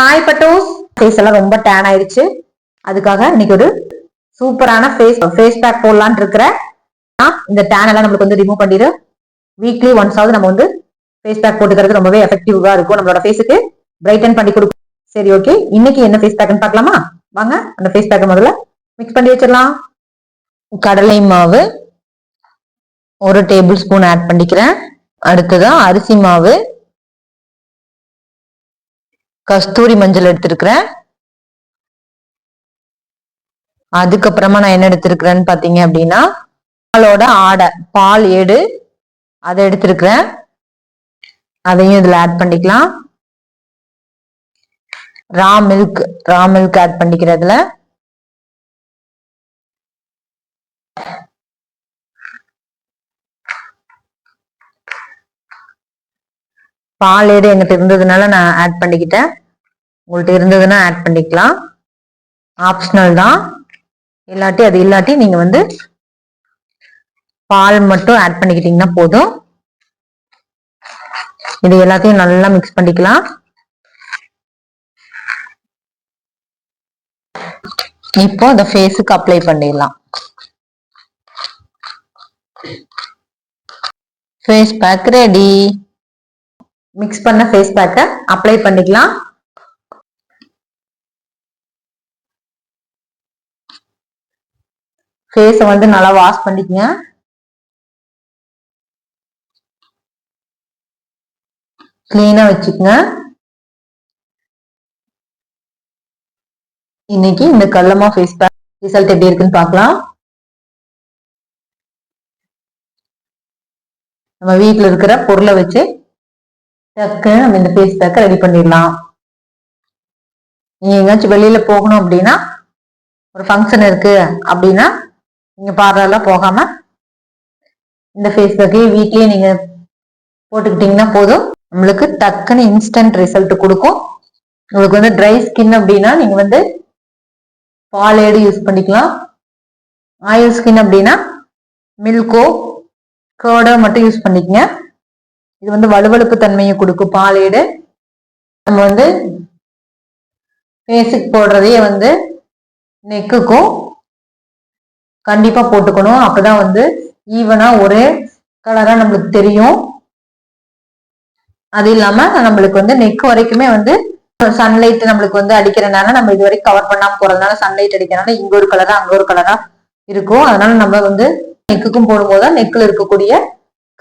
Hi பட்டோஸ் face எல்லாம் ரொம்ப tan ஆயிடுச்சு. அதுக்காக இன்னைக்கு ஒரு சூப்பரான ஃபேஸ் ஃபேஸ் பேக் போடலான் இருக்கிறேன் இந்த டேன் எல்லாம் நம்மளுக்கு வந்து ரிமூவ் பண்ணிடு. வீக்லி ஒன்ஸ் ஆகுது நம்ம வந்து ஃபேஸ் பேக் போட்டுக்கிறது ரொம்பவே எஃபெக்டிவா இருக்கும் நம்மளோட ஃபேஸுக்கு பிரைட்டன் பண்ணி கொடுக்கும். சரி ஓகே இன்னைக்கு என்ன ஃபேஸ் பேக்னு பார்க்கலாமா? வாங்க அந்த ஃபேஸ் பேக் முதல்ல மிக்ஸ் பண்ணி வச்சிடலாம். கடலை மாவு ஒரு டேபிள் ஸ்பூன் ஆட் பண்ணிக்கிறேன். அடுத்ததான் அரிசி மாவு கஸ்தூரி மஞ்சள் எடுத்திருக்கிறேன். அதுக்கப்புறமா நான் என்ன எடுத்திருக்கிறேன்னு பாத்தீங்க அப்படின்னா பாலோட ஆடை பால் ஏடு அதை எடுத்திருக்கிறேன். அதையும் இதுல ஆட் பண்ணிக்கலாம். Raw milk raw milk add பண்ணிக்கிறதுல பால் ஏடு எங்கிட்ட இருந்ததுனால நான் ஆட் பண்ணிக்கிட்டேன். உங்கள்கிட்ட இருந்ததுன்னா ஆட் பண்ணிக்கலாம். ஆப்ஷனல் தான். இல்லாட்டி அது இல்லாட்டி நீங்க வந்து பால் மட்டும் ஆட் பண்ணிக்கிட்டீங்கன்னா போதும். இது எல்லாத்தையும் நல்லா மிக்ஸ் பண்ணிக்கலாம். இப்போ அந்த ஃபேஸுக்கு அப்ளை பண்ணிடலாம். ஃபேஸ் பேக் ரெடி மிக்ஸ் பண்ண ஃபேஸ் பேக்கை அப்ளை பண்ணிக்கலாம். ஃபேஸை வந்து நல்லா வாஷ் பண்ணிக்கங்க. கிளீனாக வச்சுக்கங்க. இன்னைக்கு இந்த கல்லமா ஃபேஸ் பேக் ரிசல்ட் எப்படி இருக்குன்னு பார்க்கலாம். நம்ம வீட்டில் இருக்கிற பொருளை வச்சு டக்கு நம்ம இந்த ஃபேஸ் பேக்கை ரெடி பண்ணிடலாம். நீங்கள் எங்கேயாச்சும் வெளியில் போகணும் அப்படின்னா ஒரு ஃபங்க்ஷன் இருக்குது அப்படின்னா நீங்க பார்லர்லாம் போகாம இந்த ஃபேஸ் பேக்கே வீட்லயே நீங்க போட்டுக்கிட்டீங்கன்னா போதும். நம்மளுக்கு டக்குன்னு இன்ஸ்டன்ட் ரிசல்ட் கொடுக்கும். உங்களுக்கு வந்து ட்ரை ஸ்கின் அப்படின்னா நீங்க வந்து பாலேடு யூஸ் பண்ணிக்கலாம். ஆயில் ஸ்கின் அப்படின்னா மில்கோ கேர்டோ மட்டும் யூஸ் பண்ணிக்கங்க. இது வந்து வலுவழுப்பு தன்மையை கொடுக்கும். பாலேடு நம்ம வந்து ஃபேஸுக்கு போடுறதையே வந்து நெக்குக்கும் கண்டிப்பா போட்டுக்கணும். அப்பதான் வந்து ஈவனா ஒரே கலரா நம்மளுக்கு தெரியும். அது இல்லாம நம்மளுக்கு வந்து நெக் வரைக்குமே வந்து சன்லைட் நம்மளுக்கு வந்து அடிக்கிறனால நம்ம இது வரைக்கும் கவர் பண்ணாம போறதுனால சன்லைட் அடிக்கிறனால இங்க ஒரு கலரா அங்க ஒரு கலரா இருக்கும். அதனால நம்ம வந்து நெக்குக்கும் போடும்போது தான் நெக்கில் இருக்கக்கூடிய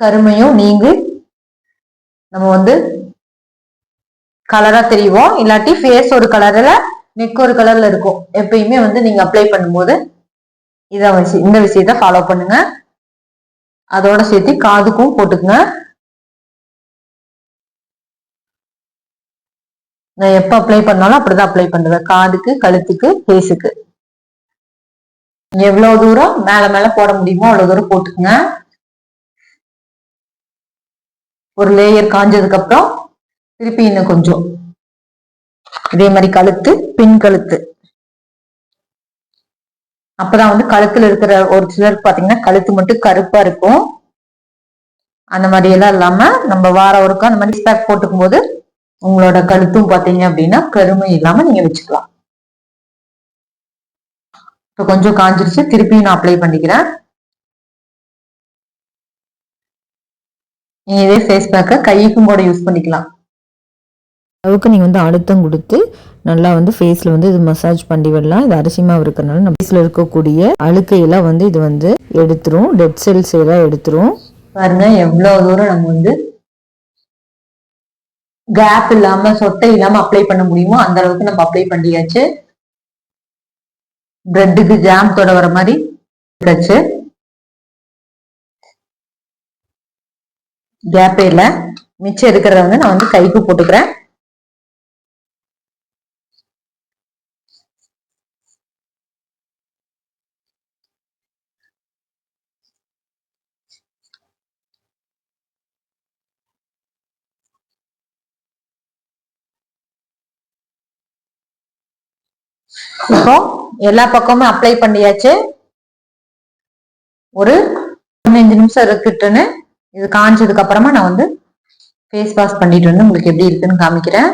கருமையும் நீங்கி நம்ம வந்து கலரா தெரியும் இல்லாட்டி ஃபேஸ் ஒரு கலர்ல நெக் ஒரு கலர்ல இருக்கும். எப்பயுமே வந்து நீங்க அப்ளை பண்ணும்போது இதை விஷயம் இந்த விஷயத்த ஃபாலோ பண்ணுங்க. அதோட சேர்த்து காதுக்கும் போட்டுக்குங்க. நான் எப்ப அப்ளை பண்ணாலும் அப்படிதான் அப்ளை பண்ணுவேன். காதுக்கு கழுத்துக்கு ஃபேஸுக்கு எவ்வளவு தூரம் மேல மேல போட முடியுமோ அவ்வளவு தூரம் போட்டுக்குங்க. ஒரு லேயர் காஞ்சதுக்கு அப்புறம் திருப்பி இன்னும் கொஞ்சம். இதே மாதிரி கழுத்து பின் கழுத்து. அப்பதான் வந்து கழுத்துல இருக்கிற ஒரு சிலருக்கு பாத்தீங்கன்னா கழுத்து மட்டும் கருப்பா இருக்கும். அந்த மாதிரி எல்லாம் இல்லாம நம்ம வார ஒருக்கும் அந்த மாதிரி ஸ்பேக் போட்டுக்கும் போது உங்களோட கழுத்தும் பாத்தீங்க அப்படின்னா கருமை இல்லாம நீங்க வச்சுக்கலாம். இப்போ கொஞ்சம் காஞ்சிருச்சு. திருப்பியும் நான் அப்ளை பண்ணிக்கிறேன். நீங்க இதே ஃபேஸ் பேக்கை கைக்கும் கூட யூஸ் பண்ணிக்கலாம். அளவுக்கு நீங்கள் வந்து அழுத்தம் கொடுத்து நல்லா வந்து ஃபேஸில் வந்து இது மசாஜ் பண்ணி விடலாம். இது அரிசி மாவு இருக்கிறனால நம்ம ஃபேஸில் இருக்கக்கூடிய அழுக்கையெல்லாம் வந்து இது வந்து எடுத்துரும். டெட் செல்ஸ் எல்லாம் எடுத்துரும். பாருங்க எவ்வளோ தூரம் நம்ம வந்து கேப் இல்லாம சொட்டை இல்லாம அப்ளை பண்ண முடியுமோ அந்த அளவுக்கு நம்ம அப்ளை பண்ணியாச்சு. பிரெட்டுக்கு ஜாம் தொட வர மாதிரி இருக்காச்சு கேப்பே இல்லை. மிச்சம் இருக்கிறத வந்து நான் வந்து கைக்கு போட்டுக்கிறேன். இப்போ எல்லா பக்கமும் அப்ளை பண்ணியாச்சு. ஒரு பதினஞ்சு நிமிஷம் இருக்குட்டுன்னு இது காஞ்சதுக்கு அப்புறமா நான் வந்து ஃபேஸ் வாஷ் பண்ணிட்டு வந்து உங்களுக்கு எப்படி இருக்குன்னு காமிக்கிறேன்.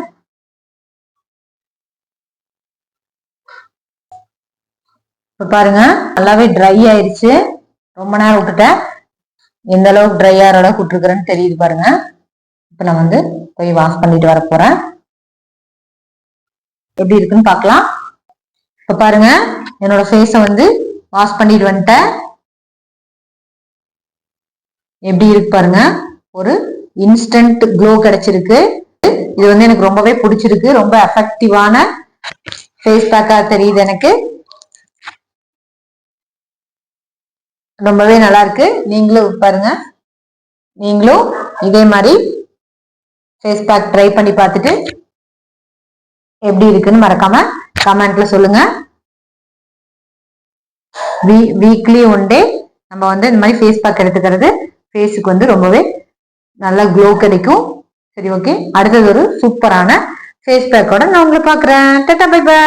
இப்போ பாருங்க நல்லாவே ட்ரை ஆயிடுச்சு ரொம்ப நேரம் விட்டுட்டேன். எந்த அளவுக்கு ட்ரை ஆகிற அளவுக்கு விட்டுருக்குறேன்னு தெரியுது பாருங்க. இப்போ நான் வந்து போய் வாஷ் பண்ணிட்டு வர போறேன். எப்படி இருக்குன்னு பார்க்கலாம். இப்ப பாருங்க என்னோட ஃபேஸை வந்து வாஷ் பண்ணிட்டு வந்துட்டேன். எப்படி இருக்கு பாருங்க ஒரு இன்ஸ்டன்ட் க்ளோ கிடைச்சிருக்கு. இது வந்து எனக்கு ரொம்பவே பிடிச்சிருக்கு ரொம்ப எஃபெக்டிவான ஃபேஸ் பேக்கா தெரியுது எனக்கு. ரொம்பவே நல்லா இருக்கு. நீங்களும் பாருங்க நீங்களும் இதே மாதிரி ஃபேஸ் பேக் ட்ரை பண்ணி பார்த்துட்டு எப்படி இருக்குன்னு மறக்காம கமெண்ட்ல சொல்லுங்க. வீ வீக்லி ஒன் டே நம்ம வந்து இந்த மாதிரி ஃபேஸ் பேக் எடுத்துக்கிறது ஃபேஸுக்கு வந்து ரொம்பவே நல்லா க்ளோ கிடைக்கும். சரி ஓகே அடுத்தது ஒரு சூப்பரான ஃபேஸ் பேக்கோட நான் உங்களை பார்க்குறேன். Tata bye by